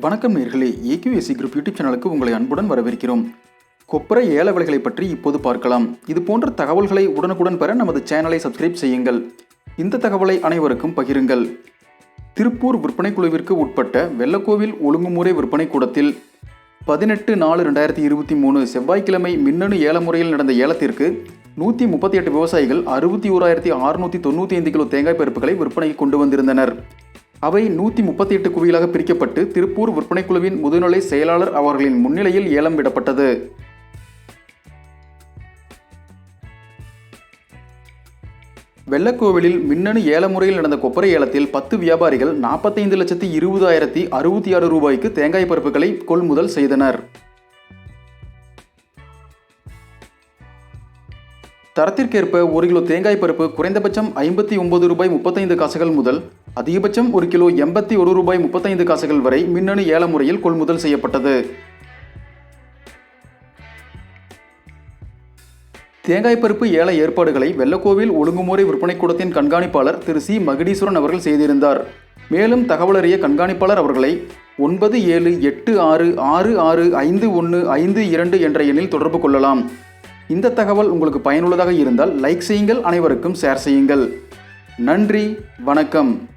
வணக்கம் நேர்களே. AQSC group YouTube சேனலுக்கு உங்களை அன்புடன் வரவேற்கிறோம். கொப்பரை ஏல விலைகளை பற்றி இப்போது பார்க்கலாம். இது போன்ற தகவல்களை உடனுக்குடன் பெற நமது சேனலை சப்ஸ்கிரைப் செய்யுங்கள். இந்த தகவலை அனைவருக்கும் பகிருங்கள். திருப்பூர் விற்பனை குழுவிற்கு உட்பட்ட வெள்ளக்கோவில் ஒழுங்குமுறை விற்பனை கூடத்தில் பதினெட்டு நாலு ரெண்டாயிரத்தி இருபத்தி மூணு செவ்வாய்க்கிழமை மின்னணு ஏல முறையில் நடந்த ஏலத்திற்கு நூற்றி முப்பத்தி எட்டு விவசாயிகள் அறுபத்தி ஓராயிரத்தி அறுநூற்றி தொண்ணூற்றி ஐந்து கிலோ தேங்காய் பருப்புகளை விற்பனைக்கு கொண்டு வந்திருந்தனர். அவை நூற்றி முப்பத்தி எட்டு குவியலாக பிரிக்கப்பட்டு திருப்பூர் விற்பனை குழுவின் முதுநிலை செயலாளர் அவர்களின் முன்னிலையில் ஏலம் விடப்பட்டது. வெள்ளக்கோவிலில் மின்னணு ஏல முறையில் நடந்த கொப்பரை ஏலத்தில் பத்து வியாபாரிகள் நாற்பத்தைந்து லட்சத்தி இருபதாயிரத்தி அறுபத்தி ஆறு ரூபாய்க்கு தேங்காய் பருப்புகளை கொள்முதல் செய்தனர். தரத்திற்கேற்ப ஒரு கிலோ தேங்காய் பருப்பு குறைந்தபட்சம் ஐம்பத்தி ஒன்பது ரூபாய் முப்பத்தைந்து காசுகள் முதல் அதிகபட்சம் ஒரு கிலோ எண்பத்தி ஒரு ரூபாய் முப்பத்தைந்து காசுகள் வரை மின்னணு ஏல முறையில் கொள்முதல் செய்யப்பட்டது. தேங்காய் பருப்பு ஏல ஏற்பாடுகளை வெள்ளக்கோவில் ஒழுங்குமுறை விற்பனை கூடத்தின் கண்காணிப்பாளர் திரு சி. மகுடீஸ்வரன் அவர்கள் செய்திருந்தார். மேலும் தகவலறிய கண்காணிப்பாளர் அவர்களை ஒன்பது ஏழு எட்டு ஆறு ஆறு ஆறு ஐந்து ஒன்று ஐந்து இரண்டு என்ற எண்ணில் தொடர்பு கொள்ளலாம். இந்த தகவல் உங்களுக்கு பயனுள்ளதாக இருந்தால் லைக் செய்யுங்கள் அனைவருக்கும் ஷேர் செய்யுங்கள். நன்றி வணக்கம்.